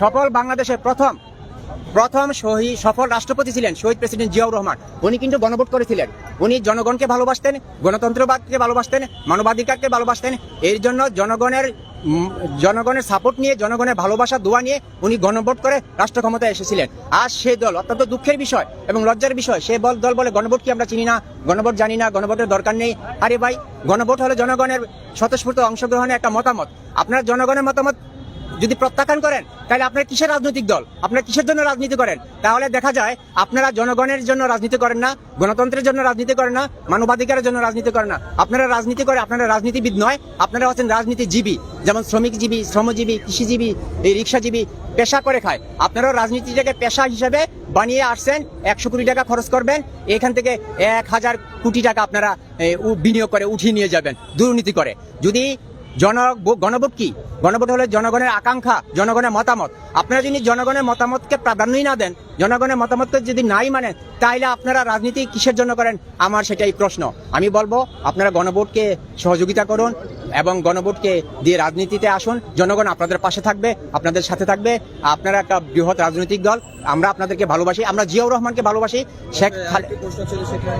সফল বাংলাদেশের প্রথম প্রথম শহীদ সফল রাষ্ট্রপতি ছিলেন শহীদ প্রেসিডেন্ট জিয়াউর রহমান। উনি কিন্তু গণভোট করেছিলেন। উনি জনগণকে ভালোবাসতেন, গণতন্ত্রবাদকে ভালোবাসতেন, মানবাধিকারকে ভালোবাসতেন। এর জন্য জনগণের জনগণের সাপোর্ট নিয়ে, জনগণের ভালোবাসা, দোয়া নিয়ে উনি গণভোট করে রাষ্ট্র ক্ষমতায় এসেছিলেন। আর সেই দল অত্যন্ত দুঃখের বিষয় এবং লজ্জার বিষয়, সে বল, দল বলে গণভোট কি আমরা চিনি না, গণভোট জানি না, গণভোটের দরকার নেই। আরে ভাই, গণভোট হলো জনগণের স্বতঃস্ফূর্ত অংশগ্রহণের একটা মতামত। আপনার জনগণের মতামত যদি প্রত্যাখ্যান করেন, তাহলে আপনার কিসের রাজনৈতিক দল? আপনার কিসের জন্য রাজনীতি করেন? তাহলে দেখা যায়, আপনারা জনগণের জন্য রাজনীতি করেন না, গণতন্ত্রের জন্য রাজনীতি করেন না, মানবাধিকারের জন্য রাজনীতি করেন না। আপনারা রাজনীতি করে, আপনারা রাজনীতিবিদ নয়, আপনারা হচ্ছেন রাজনীতিজীবী। যেমন শ্রমিকজীবী, শ্রমজীবী, কৃষিজীবী, এই রিক্সাজীবী পেশা করে খায়। আপনারাও রাজনীতিটাকে পেশা হিসেবে বানিয়ে আসছেন, একশো কোটি টাকা খরচ করবেন, এখান থেকে এক হাজার কোটি টাকা আপনারা বিনিয়োগ করে উঠিয়ে নিয়ে যাবেন, দুর্নীতি করে। যদি জন গণভোট কি? গণভোট হলে জনগণের আকাঙ্ক্ষা, জনগণের মতামত। আপনারা যদি জনগণের মতামতকে প্রাধান্যই না দেন, জনগণের মতামতকে যদি নাই মানেন তাইলে আপনারা রাজনীতি কিসের জন্য করেন? আমার সেটাই প্রশ্ন। আমি বলব, আপনারা গণভোটকে সহযোগিতা করুন এবং গণভোটকে দিয়ে রাজনীতিতে আসুন। জনগণ আপনাদের পাশে থাকবে, আপনাদের সাথে থাকবে। আপনারা একটা বৃহৎ রাজনৈতিক দল, আমরা আপনাদেরকে ভালোবাসি। আমরা জিয়াউর রহমানকে ভালোবাসি। শেখ